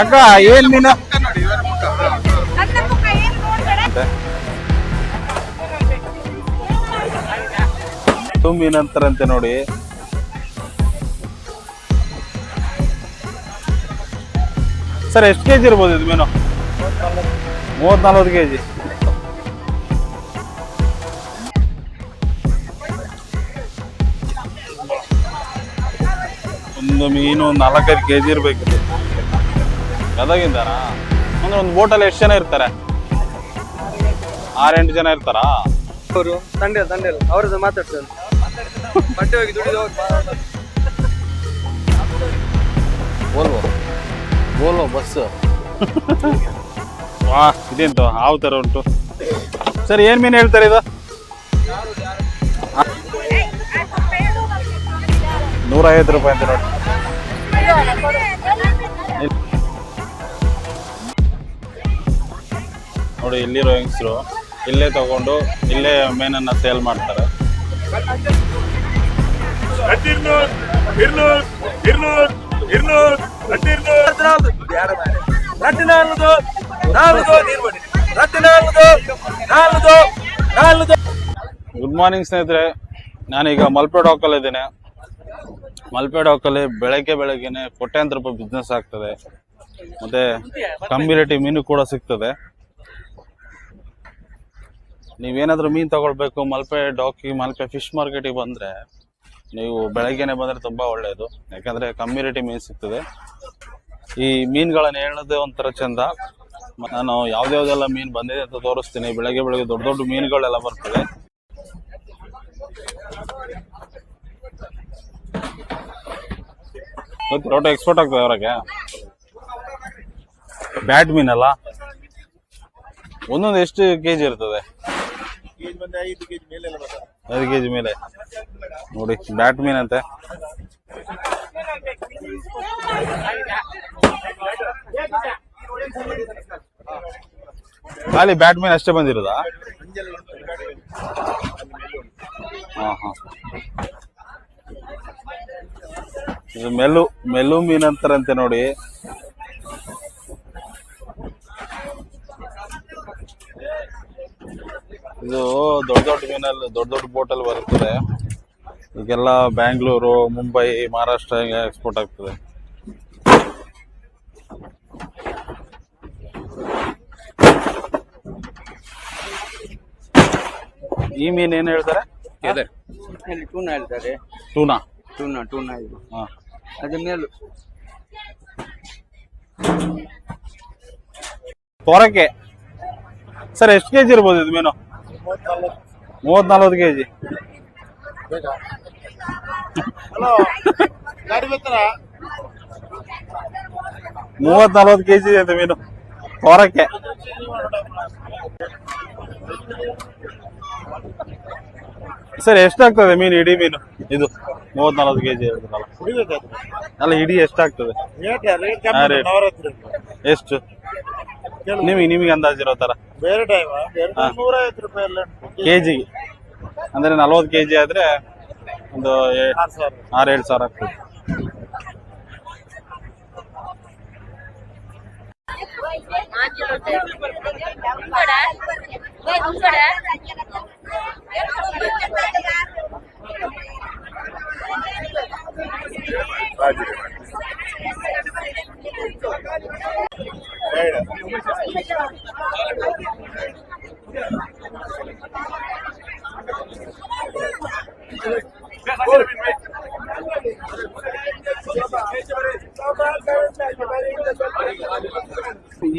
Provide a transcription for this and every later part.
ಅಕ್ಕ, ಏನ್ ಮೀನ್ ಅಂತಾರಂತೆ ನೋಡಿ. ಸರ್, ಎಷ್ಟು ಕೆಜಿ ಇರ್ಬೋದು ಇದು ಮೀನು ಮೂವತ್ ನಲ್ವತ್ತು ಕೆಜಿ. ಒಂದು ಮೀನು ಒಂದು ನಾಲ್ಕೈದು ಕೆಜಿ ಇರ್ಬೇಕು. ಗದಗಿಂದನಾ? ಅಂದ್ರೆ ಒಂದು ಬೋಟಲ್ಲಿ ಎಷ್ಟು ಜನ ಇರ್ತಾರೆ? ಆರೆಂಟು ಜನ ಇರ್ತಾರಾ? ಅವರು ತಂಡೆ ತಂಡೆ ಅವ್ರದ್ದು ಮಾತಾಡ್ತಾರೆ ಬಟ್ಟೆ ಹೋಗಿ ದುಡಿದು ಓಲ್ವೋ ಓಲ್ವೋ ಬಸ್ ವಾ ಇದೆಂತ? ಯಾವ ಥರ ಉಂಟು? ಸರ್ ಏನು ಮೀನು ಹೇಳ್ತಾರೆ ಇದು? ನೂರ ಐವತ್ತು ರೂಪಾಯಿ ಅಂತ ನೋಡಿ. ನೋಡಿ ಇಲ್ಲಿರೋ ಹೆಂಗಸರು ಇಲ್ಲೇ ತಗೊಂಡು ಇಲ್ಲೇ ಮೀನನ್ನ ಸೇಲ್ ಮಾಡ್ತಾರೆ. ಗುಡ್ ಮಾರ್ನಿಂಗ್ ಸ್ನೇಹಿತರೆ. ನಾನೀಗ ಮಲ್ಪೆ ಡಾಕಲ್ಲಿ ಇದ್ದೇನೆ. ಮಲ್ಪೆ ಡಾಕಲ್ಲಿ ಬೆಳಗ್ಗೆ ಬೆಳಗ್ಗೆನೆ ಕೋಟ್ಯಾಂತರ ರೂಪಾಯಿ ಬಿಸ್ನೆಸ್ ಆಗ್ತದೆ. ಮತ್ತೆ ಕಮ್ಮಿ ರೇಟಿ ಮೀನು ಕೂಡ ಸಿಗ್ತದೆ. ನೀವೇನಾದ್ರೂ ಮೀನು ತಗೊಳ್ಬೇಕು, ಮಲ್ಪೆ ಡಾಕಿ, ಮಲ್ಪೆ ಫಿಶ್ ಮಾರ್ಕೆಟಿಗೆ ಬಂದ್ರೆ ನೀವು ಬೆಳಗ್ಗೆನೆ ಬಂದ್ರೆ ತುಂಬಾ ಒಳ್ಳೆಯದು ಯಾಕಂದ್ರೆ ಕಮ್ಮಿ ರೇಟಿಗೆ ಮೀನು ಸಿಗ್ತದೆ. ಈ ಮೀನುಗಳನ್ನು ಹೇಳೋದೇ ಒಂಥರ ಚಂದ. ನಾನು ಯಾವ್ದ್ಯಾವ್ದೆಲ್ಲ ಮೀನು ಬಂದಿದೆ ಅಂತ ತೋರಿಸ್ತೀನಿ. ಬೆಳಗ್ಗೆ ಬೆಳಗ್ಗೆ ದೊಡ್ಡ ದೊಡ್ಡ ಮೀನುಗಳೆಲ್ಲ ಬರ್ತದೆ ರೋಟೋ ರೋಟ ಎಕ್ಸ್ಪೋರ್ಟ್ ಆಗ್ತದೆ ಹೊರಗೆ ಬ್ಯಾಟ್ ಮೀನಲ್ಲ? ಒಂದೊಂದು ಎಷ್ಟು ಕೆಜಿ ಇರ್ತದೆ? ಐದು ಕೆಜಿ ಮೇಲೆ ನೋಡಿ ಬ್ಯಾಟ್ ಮೀನ್ ಅಂತೆ. ಖಾಲಿ ಬ್ಯಾಟ್ ಮೀನ್ ಅಷ್ಟೇ ಬಂದಿರೋದಾ? ಹಾಂ ಹಾಂ. ಇದು ಮೆಲ್ಲು ಮೆಲ್ಲು ಮೀನ್ ಅಂತಾರಂತೆ ನೋಡಿ. ಇದು ದೊಡ್ಡ ದೊಡ್ಡ ಮೀನಲ್ಲಿ ದೊಡ್ಡ ದೊಡ್ಡ ಬೋಟಲ್ಲಿ ಬರುತ್ತದೆ. ಈಗೆಲ್ಲ ಬ್ಯಾಂಗ್ಳೂರು ಮುಂಬೈ ಮಹಾರಾಷ್ಟ್ರ ಎಕ್ಸ್ಪೋರ್ಟ್ ಆಗ್ತದೆ. ಈ ಮೀನ್ ಏನ್ ಹೇಳ್ತಾರೆ? ಇಲ್ಲಿ ಟೂನಾ ಹೇಳ್ತಾರೆ. ಟೂನಾ ಟೂನಾ ಟೂನಾ ಇದು. ಹಾ. ಅದ್ರ ಮೇಲು. ಸರ್ ಎಷ್ಟು ಕೆಜಿ ಇರ್ಬೋದು ಇದು ಮೀನು? ಮೂವತ್ ನಲ್ವತ್ತು ಕೆಜಿ ಮೂವತ್ ನಲ್ವತ್ತು ಕೆಜಿ ಇದೆ ಮೀನು ಹೊರಕ್ಕೆ ಸರ್ ಎಷ್ಟಾಗ್ತದೆ ಮೀನು ಇಡೀ ಮೀನು? ಇದು ಮೂವತ್ ನಲ್ವತ್ತು ಕೆಜಿ ಅಲ್ಲ ಇಡೀ ಎಷ್ಟಾಗ್ತದೆ? ಹಾ, ನಿಮಗೆ ನಿಮಗೆ ಅಂದಾಜಿರೋ ತರ ಬೇರೆ ಟೈಮ್ ಐವತ್ತು ರೂಪಾಯಿ ಎಲ್ಲ ಕೆಜಿಗೆ ಅಂದ್ರೆ ನಲ್ವತ್ತು ಕೆಜಿ ಆದ್ರೆ ಒಂದು ಏ- ಆರು ಸಾವಿರ. ಆರು ಏಳು ಸಾವಿರ ಆಗ್ತದೆ.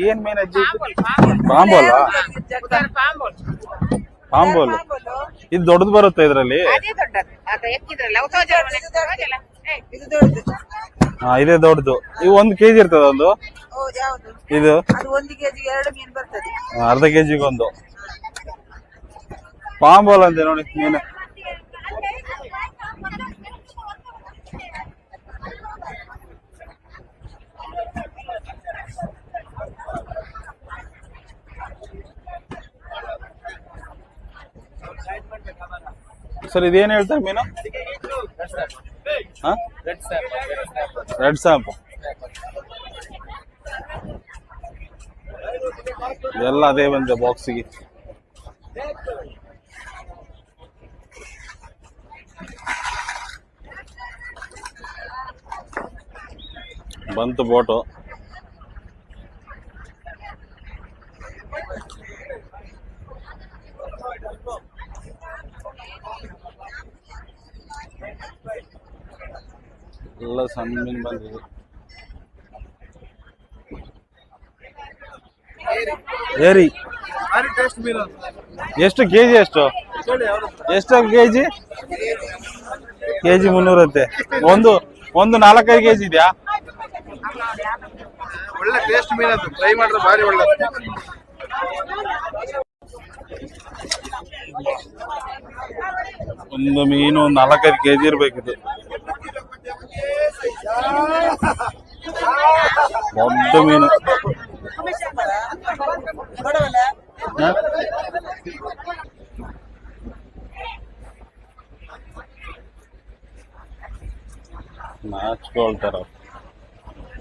ಏನ್ ಮೇನ್ ಅಜ್ಜಿ? ಪಾಂಬೋಲ್? ಪಾಂಬೋಲ್. ಇದು ದೊಡ್ಡದು ಬರುತ್ತೆ ಇದ್ರಲ್ಲಿ. ದೊಡ್ಡದು ಹಾ ಇದೇ ದೊಡ್ಡದು. ಇವು ಒಂದು ಕೆಜಿ ಇರ್ತದ ಒಂದು? ಯಾವುದು? ಇದು? ಅದು ಒಂದು ಕೆಜಿ ಎರಡು ಮೀನು ಬರ್ತದೆ. ಆ, ಅರ್ಧ ಕೆಜಿಗೆ ಒಂದು. ಪಾಂಬೋಲ್ ಅಂತೆ ನೋಡಿ ಮೀನು. ಸರ್ ಇದೇನು ಹೇಳ್ತಾರೆ ಮೀನು? ರೆಡ್ ಸ್ಯಾಂಪು ಎಲ್ಲ ಅದೇ ಬಂದೆ ಬಾಕ್ಸಿಗೆ ಬಂತು ಫೋಟೋ ಎಲ್ಲ ಸಣ್ಣ ಮೀನು ಬಂದಿದೆ. ಏರಿ. ಎಷ್ಟು ಕೆಜಿ ಎಷ್ಟು ಎಷ್ಟು ಕೆಜಿ? ಕೆಜಿ ಮುನ್ನೂರತ್ತೆ ಒಂದು ಒಂದು ನಾಲ್ಕೈದು ಕೆಜಿ ಇದೆಯಾ? ಒಳ್ಳೆ ಟೇಸ್ಟ್ ಮೀನದು ಫ್ರೈ ಮಾಡಿದ್ರೆ ಭಾರಿ ಒಳ್ಳೆ ಒಂದು ಮೀನು ಒಂದು ನಾಲ್ಕೈದು ಕೆಜಿ ಇರ್ಬೇಕಿದು. ದೊಡ್ಡ ಮೀನು? ನಾಚ್ಕೊಳ್ತಾರ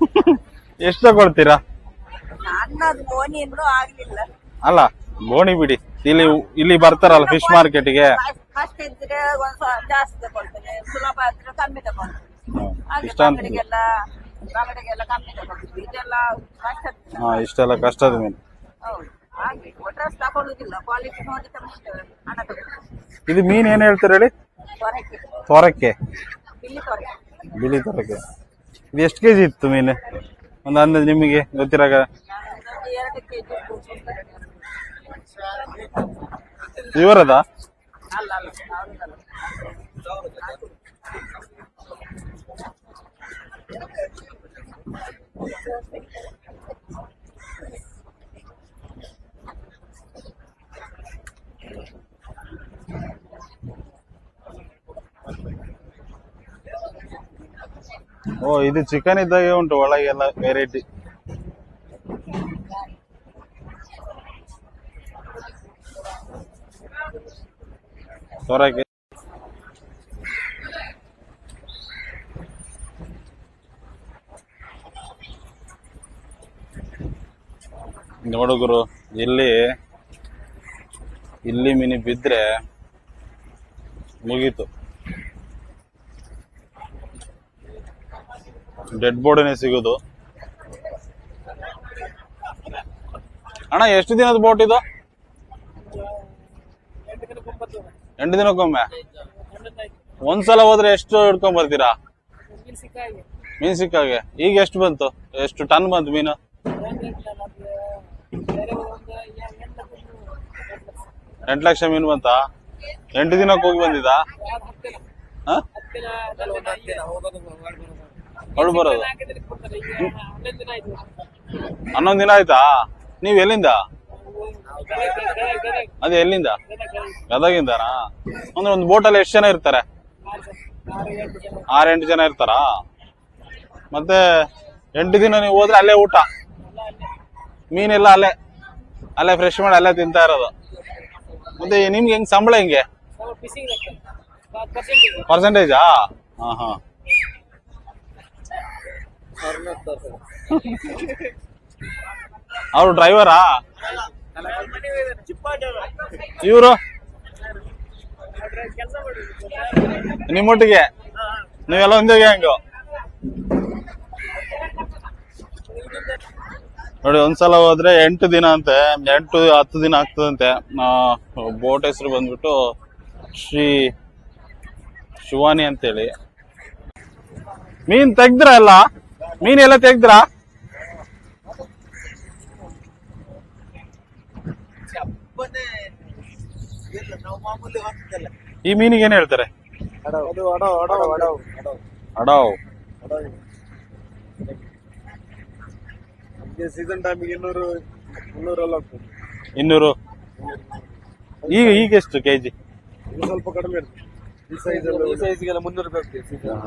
ಎಷ್ಟು ತಗೊಳ್ತೀರಾ? ಅಲ್ಲ ಬೋಣಿ ಬಿಡಿ. ಇಲ್ಲಿ ಇಲ್ಲಿ ಬರ್ತಾರಲ್ಲ ಫಿಶ್ ಮಾರ್ಕೆಟ್ಗೆ ಜಾಸ್ತಿ ತಗೊಳ್ತೇನೆ ಸುಲಭ ಆದ್ರೆ ಕಮ್ಮಿ ತಗೊಳ್ತೇನೆ ಹಾಗೆ ಇಷ್ಟ ಅಂತ ಬಂಗಡೆಗೆಲ್ಲ ಬಂಗಡೆಗೆಲ್ಲ ಕಮ್ಮಿ ತಗೊಳ್ತೀವಿ ಇದೆಲ್ಲ ಕಷ್ಟ ಹಾ ಇಷ್ಟೆಲ್ಲ ಕಷ್ಟದ ಮೀನು ಹೌದು. ಹಾಗೆ ಒಟ್ರಸ್ ತಗೊಳ್ಳುದಿಲ್ಲ ಕ್ವಾಲಿಟಿ ನೋಡಿ ತಗೊಳ್ತೇವೆ ಹಣ ತಗೊಳ್ತೇವೆ ಇದು ಮೀನ್ ಏನ್ ಹೇಳ್ತೀರ ಹೇಳಿ? ಹೊರಕ್ಕೆ ತೊರಕ್ಕೆ. ಇಲ್ಲಿ ಹೊರಗೆ ಬಿಳಿ ತೊರಕ್ಕೆ. ಇದು ಎಷ್ಟು ಕೆಜಿ ಇತ್ತು ಮೀನು? ಒಂದು ಅಂದಾಜು ನಿಮಗೆ ಗೊತ್ತಿರಾಗ? ಎರಡು ಇವರದ? ಅಲ್ಲ ಅಲ್ಲ ಅವ್ರದ್ದಲ್ಲ. ಓ ಇದು ಚಿಕನ್ ಇದ್ದಾಗೆ ಉಂಟು ಒಳಗೆಲ್ಲ ವೆರೈಟಿ ನೋಡುಗರು ಇಲ್ಲಿ ಇಲ್ಲಿ ಮಿನಿ ಬಿದ್ರೆ ಮುಗೀತು. ಡೆಡ್ ಬೋಡಿನೇ ಸಿಗೋದು. ಅಣ್ಣ ಎಷ್ಟು ದಿನದ ಬೋಟ್ ಇದು? ಎಂಟು ದಿನಕ್ಕೊಮ್ಮೆ? ಒಂದ್ಸಲ ಹೋದ್ರೆ ಎಷ್ಟು ಹಿಡ್ಕೊಂಡ್ ಬರ್ತೀರಾ? ಮೀನ್ ಸಿಕ್ಕಾಗೆ. ಈಗ ಎಷ್ಟು ಬಂತು? ಎಷ್ಟು ಟನ್ ಬಂತು ಮೀನು? ಎಂಟು ಲಕ್ಷ ಮೀನು ಬಂತ? ಎಂಟು ದಿನಕ್ಕೆ ಹೋಗಿ ಬಂದಿದ್ದಾ ಹೊಳ್ ಬರೋದು? ಹನ್ನೊಂದು ದಿನ ಆಯ್ತಾ? ನೀವ್ ಎಲ್ಲಿಂದ? ಅದೇ ಎಲ್ಲಿಂದ? ಗದಗಿಂದನಾ? ಅಂದ್ರೆ ಒಂದು ಬೋಟಲ್ಲಿ ಎಷ್ಟು ಜನ ಇರ್ತಾರೆ? ಆರೆಂಟು ಜನ ಇರ್ತಾರಾ? ಮತ್ತೆ ಎಂಟು ದಿನ ನೀವು ಹೋದ್ರೆ ಅಲ್ಲೇ ಊಟ? ಮೀನೆಲ್ಲ ಅಲ್ಲೇ ಅಲ್ಲೇ ಫ್ರೆಶ್ ಮಾಡಿ ಅಲ್ಲೇ ತಿಂತಾ ಇರೋದು. ಮತ್ತೆ ನಿಮ್ಗೆ ಹೆಂಗ್ ಸಂಬಳ ಹೆಂಗೆ? ಪರ್ಸೆಂಟೇಜಾ ಹಾ ಹಾ. ಅವ್ರು ಡ್ರೈವರಾ ಇವರು? ನಿಮ್ಮೊಟ್ಟಿಗೆ? ನೀವೆಲ್ಲ ಒಂದೇ ಗ್ಯಾಂಗು ನೋಡಿ ಒಂದ್ಸಲ ಹೋದ್ರೆ ಎಂಟು ದಿನ ಅಂತೆ. ಎಂಟು ಹತ್ತು ದಿನ ಆಗ್ತದಂತೆ. ಬೋಟ್ ಹೆಸರು ಬಂದ್ಬಿಟ್ಟು ಶ್ರೀ ಶಿವಾನಿ ಅಂತೇಳಿ. ಮೀನ್ ತೆಗ್ದ್ರ ಎಲ್ಲ? ಮೀನ್ ಎಲ್ಲ ತೆಗ್ದ್ರ? ಈ ಮೀನಿಗೆ ಏನ್ ಹೇಳ್ತಾರೆ? ಅಡವ್. ನಮ್ಗೆ ಸೀಸನ್ ಟೈಮಿಗೆ ಇನ್ನೂರು ಮುನ್ನೂರೆಲ್ಲ ಹೋಗ್ತದೆ ಇನ್ನೂರು? ಈಗ ಈಗ ಎಷ್ಟು ಕೆಜಿ? ಇದು ಸ್ವಲ್ಪ ಕಡಿಮೆ ಇರ್ತದೆ ಈ ಸೈಜ್ ಈ ಸೈಜ್ಗೆಲ್ಲ ಮುನ್ನೂರು ರೂಪಾಯಿ ಹೋಗ್ತದೆ ಸೀಸನ್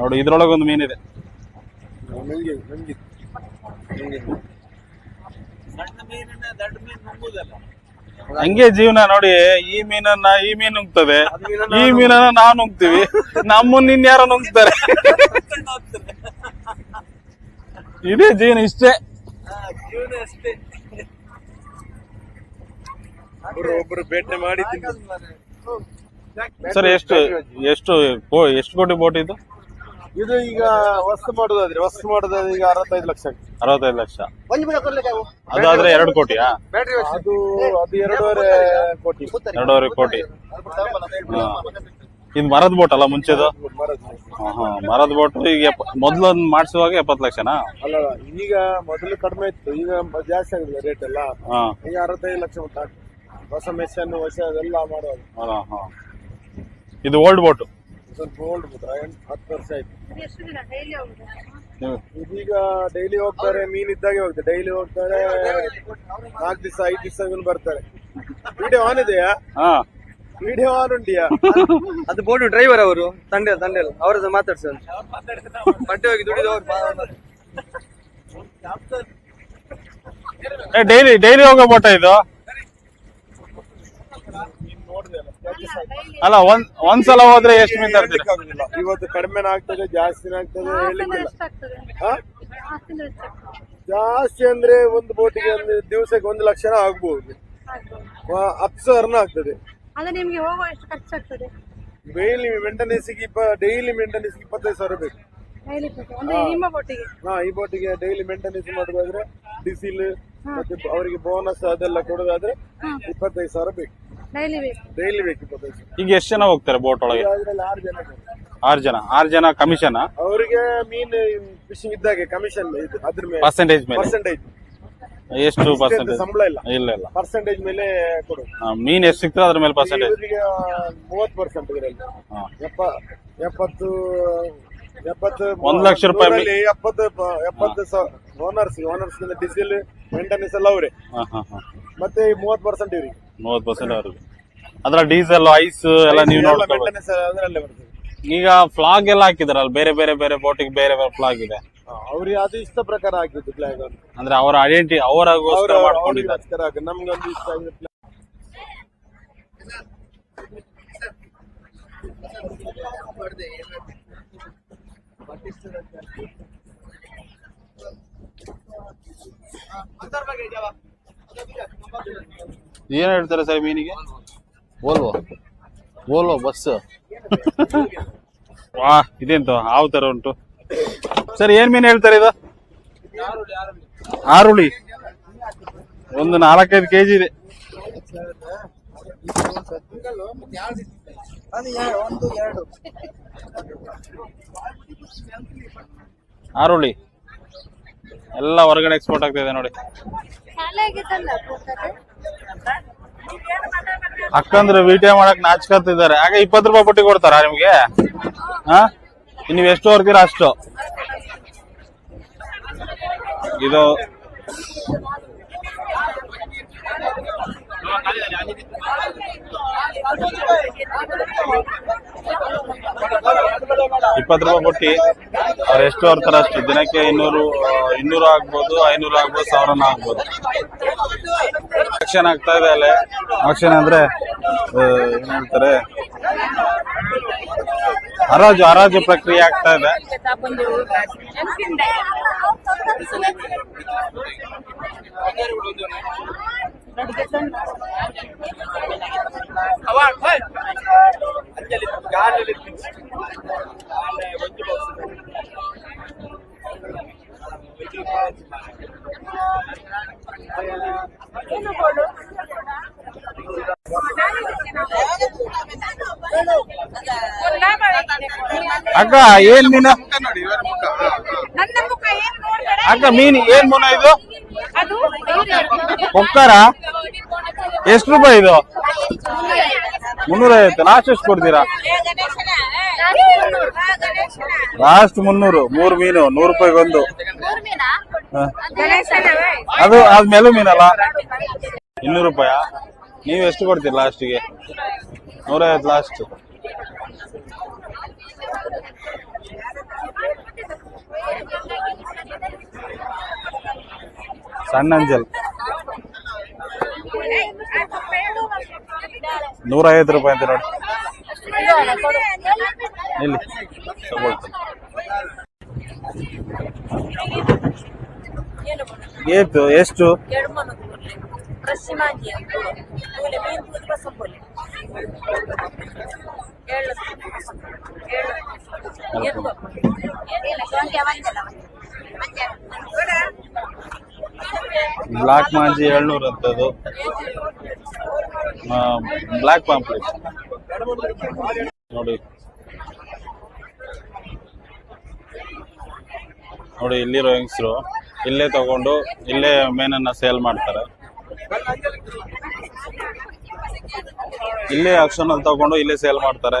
ನೋಡಿ ಇದ್ರೊಳಗೆ ಒಂದು ಮೀನಿದೆ. ನಂಗೆ ನಂಗೆ ಹಂಗೆ ಜೀವನ ನೋಡಿ ಈ ಮೀನನ್ನ ಈ ಮೀನ್ ನುಂಗ್ತದೆ. ಈ ಮೀನನ್ನ ನಾನು ನುಂಗ್ತೀವಿ. ನಮ್ಮನ್ನ ಇನ್ಯಾರೋ ನುಂಗ್ತಾರೆ. ಇದೇ ಜೀವನ ಇಷ್ಟೇ. ಒಬ್ರು ಬೇಟೆ ಮಾಡಿ ಸರ್ ಎಷ್ಟು ಎಷ್ಟು ಎಷ್ಟು ಕೋಟಿ ಬೋಟ್ ಇದು? ಇದು ಈಗ ವಸ್ತು ಮಾಡೋದಾದ್ರೆ ವಸ್ತು ಮಾಡೋದಾದ್ರೆ ಈಗ ಅರವತ್ತೈದು ಲಕ್ಷ ಅರವತ್ತೈದು ಲಕ್ಷ. ಅದಾದ್ರೆ ಎರಡು ಕೋಟಿಯಾ? ಅದು ಅದು ಎರಡೂವರೆ ಕೋಟಿ. ಎರಡೂವರೆ ಕೋಟಿ. ಇದು ಮರದ ಬೋಟ್ ಅಲ್ಲ ಮುಂಚೆದು? ಮರದ್ದು. ಹಾ, ಹಾ. ಮರದ ಬೋಟ್ ಈಗ ಎಪ್ಪ- ಮೊದ್ಲು ಒಂದ್ ಮಾಡಿಸುವಾಗ ಎಪ್ಪತ್ತು ಲಕ್ಷನಾ? ಅಲ್ಲ ಈಗ ಮೊದಲು ಕಡಿಮೆ ಇತ್ತು. ಈಗ ಜಾಸ್ತಿ ಆಗಿದೆ ರೇಟ್ ಎಲ್ಲ. ಹಾ. ಈಗ ಅರವತ್ತೈದು ಲಕ್ಷ ಉಂಟು ಹೊಸ ಮೆಷನ್ ಹೊಸ ಅದೆಲ್ಲ ಮಾಡೋದು. ಹಾ, ಹಾ. ಇದು ಓಲ್ಡ್ ಬೋಟ್ ಸ್ವಲ್ಪ ಓಲ್ಡ್ ಬೋಟ್ ಹತ್ತು ವರ್ಷ ಆಯ್ತು. ಎಷ್ಟು ದಿನ ಡೈಲಿ ಹೋಗುದು? ಇದೀಗ ಡೈಲಿ ಹೋಗ್ತಾರೆ ಮೀನ್ ಇದ್ದಾಗೆ ಹೋಗ್ತಾರೆ. ಡೈಲಿ ಹೋಗ್ತಾರೆ ನಾಲ್ಕು ದಿವಸ ಐದು ದಿವಸ ಬರ್ತಾರೆ. ವಿಡಿಯೋ ಆನ್ ಇದೆಯಾ? ಹಾ. ವಿಡಿಯೋ ಆನ್ ಉಂಟಿಯಾ ಅದು ಬೋಟು ಡ್ರೈವರ್ ಅವರು ತಂಡೆ ತಂಡೆ ಅವ್ರ ಹತ್ರ ಮಾತಾಡ್ಸ ಬಟ್ಟೆ ಹೋಗಿ ದುಡಿದು ಡೈಲಿ ಡೈಲಿ ಹೋಗೋ ಬೋಟ ಇದು? ಅಲ್ಲ ಒಂದ್ ಒಂದ್ಸಲ ಹೋದ್ರೆ ಎಷ್ಟು ಮೀನ್ ತರ್ತೀರಿ? ಇವತ್ತು ಕಡಿಮೆನ ಆಗ್ತದೆ ಜಾಸ್ತಿನ ಆಗ್ತದೆ ಜಾಸ್ತಿ ಅಂದ್ರೆ ಒಂದು ಬೋಟಿಗೆ ಒಂದು ದಿವಸಕ್ಕೆ ಒಂದು ಲಕ್ಷನ ಆಗ್ಬಹುದು ಸಾವಿರನ ಆಗ್ತದೆ. ಅದು ನಿಮ್ಗೆ ಹೋಗುವ ಎಷ್ಟು ಖರ್ಚಾಗ್ತದೆ? ಡೈಲಿ ಮೇಂಟೆನೆನ್ಸ್ಗೆ ಇಪ್ಪ ಡೈಲಿ ಮೇಂಟೆನೆನ್ಸ್ಗೆ ಇಪ್ಪತ್ತೈದು ಸಾವಿರ ಬೇಕು. ಡೈಲಿ ಅಂದ್ರೆ ನಿಮ್ಮ ಬೋಟಿಗೆ ಹಾ ಈ ಬೋಟಿಗೆ ಡೈಲಿ ಮೇಂಟೆನೆನ್ಸ್ ಮಾಡೋದಾದ್ರೆ ಡೀಸಿಲ್ ಮತ್ತೆ ಅವರಿಗೆ ಬೋನಸ್ ಅದೆಲ್ಲ ಕೊಡೋದಾದ್ರೆ ಇಪ್ಪತ್ತೈದು ಸಾವಿರ ಬೇಕು. ಡೈಲಿ ಬೇಕು? ಡೈಲಿ ಬೇಕು ಇಪ್ಪತ್ತೈದು ಸಾವಿರ. ಈಗ ಎಷ್ಟು ಜನ ಹೋಗ್ತಾರೆ ಬೋಟ್ ಒಳಗೆ? ಅದ್ರಲ್ಲಿ ಆರು ಜನ ಇದ್ದಾರೆ. ಆರು ಜನ. ಆರು ಜನ ಕಮಿಷನ್ ಅವರಿಗೆ ಮೀನ್ ಫಿಶಿಂಗ್ ಇದ್ದಾಗೆ ಕಮಿಷನ್ ಇದು ಅದ್ರ ಮೇಲೆ. ಪರ್ಸೆಂಟೇಜ್ ಮೇಲೆ. ಪರ್ಸೆಂಟೇಜ್ ಎಷ್ಟು ಪರ್ಸೆಂಟೇಜ್ ಸಂಬಳ ಇಲ್ಲ. ಇಲ್ಲ ಇಲ್ಲ. ಪರ್ಸೆಂಟೇಜ್ ಮೇಲೆ ಕೊಡು. ಆ, ಮೀನ್ ಎಷ್ಟು ಸಿಗ್ತದೆ ಅದ್ರ ಮೇಲೆ ಪರ್ಸೆಂಟೇಜ್ ಇವರಿಗೆ ಮೂವತ್ತು ಪರ್ಸೆಂಟ್ ಇದರಲ್ಲಿ. ಹಾ. ಎಪ್ಪ ಎಪ್ಪತ್ತು ಎಪ್ಪತ್ತು ಒಂದ್ ಲಕ್ಷ ರೂಪಾಯಿ ಮಿ- ನೂರಲ್ಲಿ ಎಪ್ಪತ್ತು ಪ- ಎಪ್ಪತ್ತು ಓನರ್ಸ್ ಓನರ್ಸ್ ಡೀಸೆಲ್ ಮೇಂಟೆನೆನ್ಸ್ ಎಲ್ಲ ಅವರೇ. ಹಾ ಹಾ ಹಾ. ಮತ್ತೆ ಮೂವತ್ತು ಪರ್ಸೆಂಟ್ ಇವರಿಗೆ. ಮೂವತ್ತು ಪರ್ಸೆಂಟ್ ಅವ್ರಿಗೆ. ಅದ್ರ ಡೀಸೆಲ್ ಐಸ್ ಎಲ್ಲ ನೀವು ನೋಡ್ಕೋಬೇಕು ಮೇಂಟೆನೆನ್ಸ್ ಅದರಲ್ಲೇ ಬರ್ತದೆ. ಈಗ ಫ್ಲಾಗ್ ಎಲ್ಲ ಹಾಕಿದಾರಲ್ಲ ಬೇರೆ ಬೇರೆ ಬೇರೆ ಬೋಟಿಗೆ ಬೇರೆ ಬೇರೆ ಫ್ಲಾಗ್ ಇದೆ ಅವ್ರಿಗೆ ಅದು ಇಷ್ಟ ಪ್ರಕಾರ ಹಾಕಿದ್ದು ಫ್ಲಾಗ್ ಅಂದ್ರೆ ಅವರ ಐಡೆಂಟಿ ಅವರ ಮಾಡ್ಕೊಂಡಿದ್ದಾರೆ. ಅವ್ರಿಗೋಸ್ಕರ ಹಾಕಿ ನಮ್ಗೊಂದು ಇಷ್ಟ ಆಗಿದೆ flag. ಏನ್ ಹೇಳ್ತಾರೆ ಸರ್ ಮೀನಿಗೆ? ಓಲ್ವೋ ಓಲ್ವೋ ಬಸ್ ವಾ ಇದೆಂತ? ಯಾವ ತರ ಉಂಟು. ಸರ್, ಏನ್ ಮೀನ್ ಹೇಳ್ತಾರೆ ಇದು? ಆರುಳಿ ಒಂದು ನಾಲ್ಕೈದು ಕೆಜಿ ಇದೆ. ಆರುಳಿ ಎಲ್ಲ ಹೊರಗಡೆ ಎಕ್ಸ್ಪೋರ್ಟ್ ಇದೆ ನೋಡಿ. ಅಕ್ಕಂದ್ರೆ ವಿಡಿಯೋ ಮಾಡಕ್ ನಾಚ್ಕೊತಿದ್ದಾರೆ ಆಗ ಇಪ್ಪತ್ತು ರೂಪಾಯಿ ಪಟ್ಟಿ ಕೊಡ್ತಾರ ನಿಮ್ಗೆ? ಹಾ? ನೀವು ಎಷ್ಟು ಹೊರ್ತೀರ ಅಷ್ಟು? ಇದು ಇಪ್ಪತ್ತು ರೂಪಾಯಿ ಕೊಟ್ಟಿ ಅವ್ರು ಎಷ್ಟು ಬರ್ತಾರೆ ಅಷ್ಟು? ದಿನಕ್ಕೆ ಇನ್ನೂರು ಇನ್ನೂರು ಆಗ್ಬೋದು, ಐನೂರು ಆಗ್ಬೋದು, ಸಾವಿರನ ಆಗ್ಬೋದು. ಆಕ್ಷನ್ ಆಗ್ತಾ ಇದೆ ಅಲ್ಲೇ. ಆಕ್ಷನ್ ಅಂದ್ರೆ ಏನ್ ಹೇಳ್ತಾರೆ? ಹರಾಜು ಹರಾಜು ಪ್ರಕ್ರಿಯೆ ಆಗ್ತಾ ಇದೆ ಅಕ್ಕ ಏನ್ ಮೀನ ನನ್ನ ಮುಖ ಏನು ನೋಡ್ಬೇಡ? ಅಕ್ಕ ಮೀನ್ ಏನ್ ಮೀನ ಇದು? ಅದು ಕೊಕ್ಕರ? ಎಷ್ಟು ರೂಪಾಯಿ ಇದು? ಮುನ್ನೂರೈವತ್ತು ಲಾಸ್ಟ್ ಎಷ್ಟು ಕೊಡ್ತೀರಾ? ಲಾಸ್ಟ್ ಮುನ್ನೂರು ಮೂರು ಮೀನು ನೂರು ರೂಪಾಯಿಗೆ ಒಂದು. ಅದು ಅದ್ ಮೆಲು ಮೀನಲ್ಲ? ಇನ್ನೂರು ರೂಪಾಯ? ನೀವು ಎಷ್ಟು ಕೊಡ್ತೀರಿ ಲಾಸ್ಟಿಗೆ ನೂರೈವತ್ತು ಲಾಸ್ಟ್ ಸಣ್ಣ ಅಂಜಲ್ ನೂರ ಐವತ್ತು ರೂಪಾಯಿ ಅಂತ ನೋಡಿ. ಇಲ್ಲಿ ಏತು ಎಷ್ಟು? ಬ್ಲಾಕ್ ಮಾಂಜಿ ಏಳ್ನೂರ ಅಂತದ್ದು. Block pamphlet. ನೋಡಿ. ನೋಡಿ, ಇಲ್ಲಿರೋ ಹೆಂಗಸರು ಇಲ್ಲೇ ತಗೊಂಡು, ಇಲ್ಲೇ ಮೇನನ್ನ ಸೇಲ್ ಮಾಡ್ತಾರೆ. ಇಲ್ಲೇ ಆಕ್ಷನ್ ಅಲ್ಲಿ ತಗೊಂಡು, ಇಲ್ಲೇ ಸೇಲ್ ಮಾಡ್ತಾರೆ.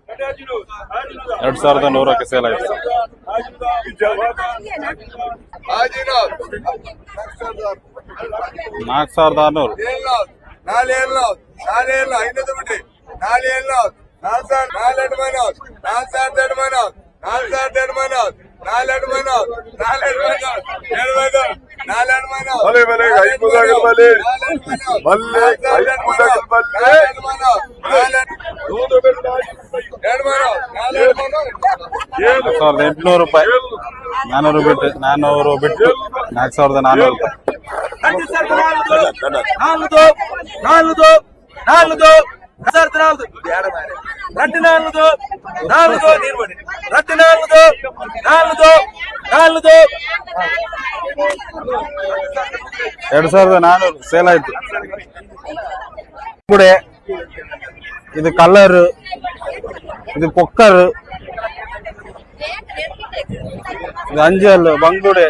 ಎರಡ್ ಸಾವಿರದ ನೂರಕ್ಕೆ ಸೇಲ್ ಆಯ್ತು ನಾಲ್ಕು ಸಾವಿರದ ಆರ್ನೂರು ನಾಳೆ ನಾಳೆ ಐನೂರು ಬಿಡ್ರಿ ನಾಳೆ ನಾಲ್ಕು ಸಾವಿರ ನಾಲ್ಕು ಮೈನಸ್ ನಾಲ್ಕು ಸಾವಿರದ ಎರಡು ಮೈನಸ್ ನಾಲ್ಕು ಸಾವಿರದ ಎರಡು ಮೈನಸ್ ನಾಲ್ಕು ಮನೋಜ್ ನಾಲ್ಕು ಮನೋಜ್ ಹೇಳ್ಬೋದು ಬಲೆ ಬಲೆ ಐದು ಮುದಾಗ ಬಲೆ ಎಂಟುನೂರು ರೂಪಾಯಿ. ನಾನ್ನೂರು ಬಿಟ್ಟು ನಾನ್ನೂರು ಬಿಟ್ಟು ನಾಲ್ಕು ಸಾವಿರದ ನಾನ್ನೂರು ರೂಪಾಯಿ. ನಾಲ್ಕು. ನಾಲ್ಕು. ನಾಲ್ಕು. ಸರ್ತ್ ನಾಲ್ದು ರಟ್ಟು ನಾಲ್ದು ನಾಲ್ದು ನೀರು ಮಾಡಿ ರಟ್ಟು ನಾಲ್ದು ನಾಲ್ದು ನಾಲ್ದು ಎರಡ್ ಸಾವಿರದ ನಾನೂರು ಸೇಲ್ ಆಯ್ತು ಕುಡೆ ಇದು ಕಲರ್ ಇದು ಕೊಕ್ಕರ್ ಇದು ಅಂಜಲ್ ಬಂಗುಡೆ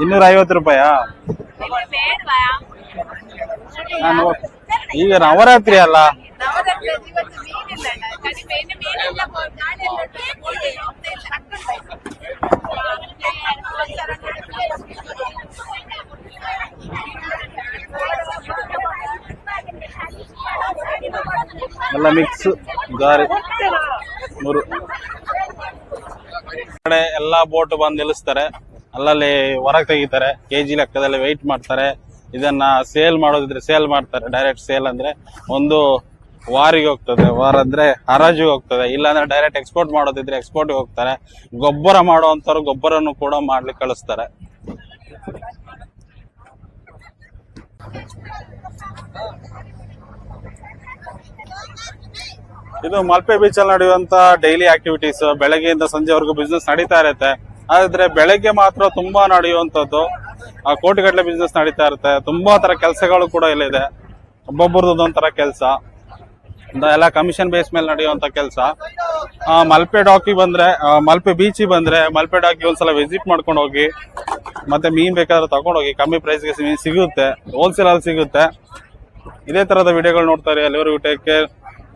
ಇನ್ನೂರ ಐವತ್ತು ರೂಪಾಯಾ ನಾನು ಈಗ ನವರಾತ್ರಿ ಅಲ್ಲ ಎಲ್ಲ ಮಿಕ್ಸ್ ಗಾರಿ ಮೂರು ಕಡೆ ಎಲ್ಲಾ ಬೋಟ್ ಬಂದು ನಿಲ್ಲಿಸ್ತಾರೆ. ಅಲ್ಲಲ್ಲಿ ಹೊರಗೆ ತೆಗಿತಾರೆ. ಕೆಜಿ ಲೆಕ್ಕದಲ್ಲಿ ವೆಯ್ಟ್ ಮಾಡ್ತಾರೆ. ಇದನ್ನ ಸೇಲ್ ಮಾಡೋದಿದ್ರೆ ಸೇಲ್ ಮಾಡ್ತಾರೆ. ಡೈರೆಕ್ಟ್ ಸೇಲ್ ಅಂದ್ರೆ ಒಂದು ವಾರಿಗೆ ಹೋಗ್ತದೆ. ವಾರ ಅಂದ್ರೆ ಹರಾಜಿಗೆ ಹೋಗ್ತದೆ. ಇಲ್ಲಾಂದ್ರೆ ಡೈರೆಕ್ಟ್ ಎಕ್ಸ್ಪೋರ್ಟ್ ಮಾಡೋದಿದ್ರೆ ಎಕ್ಸ್ಪೋರ್ಟ್ ಹೋಗ್ತಾರೆ. ಗೊಬ್ಬರ ಮಾಡುವಂತವ್ರು ಗೊಬ್ಬರನ್ನು ಕೂಡ ಮಾಡ್ಲಿಕ್ಕೆ ಕಳಿಸ್ತಾರೆ. ಇದು ಮಲ್ಪೆ ಬೀಚ್ ಅಲ್ಲಿ ನಡೆಯುವಂತ ಡೈಲಿ ಆಕ್ಟಿವಿಟೀಸ್ ಬೆಳಗ್ಗೆಯಿಂದ ಸಂಜೆವರೆಗೂ ಬಿಸ್ನೆಸ್ ನಡೀತಾ ಇರುತ್ತೆ. ಆದ್ರೆ ಬೆಳಗ್ಗೆ ಮಾತ್ರ ತುಂಬಾ ನಡೆಯುವಂತದ್ದು ಕೋಟಿಗಟ್ಟಲೆ ಬಿಸ್ನೆಸ್ ನಡೀತಾ ಇರುತ್ತೆ. ತುಂಬಾ ತರ ಕೆಲಸಗಳು ಕೂಡ ಇಲ್ಲಿದೆ ಒಬ್ಬೊಬ್ಬರದ್ದು ಒಂಥರ ಕೆಲಸ. ಎಲ್ಲ ಕಮಿಷನ್ ಬೇಸ್ ಮೇಲೆ ನಡೆಯುವಂತ ಕೆಲಸ. ಮಲ್ಪೆ ಡಾಕಿ ಬಂದ್ರೆ ಮಲ್ಪೆ ಬೀಚಿಗೆ ಬಂದ್ರೆ, ಮಲ್ಪೆ ಡಾಕಿ ಒಂದ್ಸಲ ವಿಸಿಟ್ ಮಾಡ್ಕೊಂಡು ಹೋಗಿ, ಮತ್ತೆ ಮೀನ್ ಬೇಕಾದ್ರೆ ತಗೊಂಡು ಹೋಗಿ, ಕಮ್ಮಿ ಪ್ರೈಸ್ಗೆ ಮೀನ್ ಸಿಗುತ್ತೆ. ಹೋಲ್ಸೇಲ್ ಅಲ್ಲಿ ಸಿಗುತ್ತೆ. ಇದೇ ತರದ ವಿಡಿಯೋಗಳು ನೋಡ್ತಾರೆ ಟೇಕ್ ಕೇರ್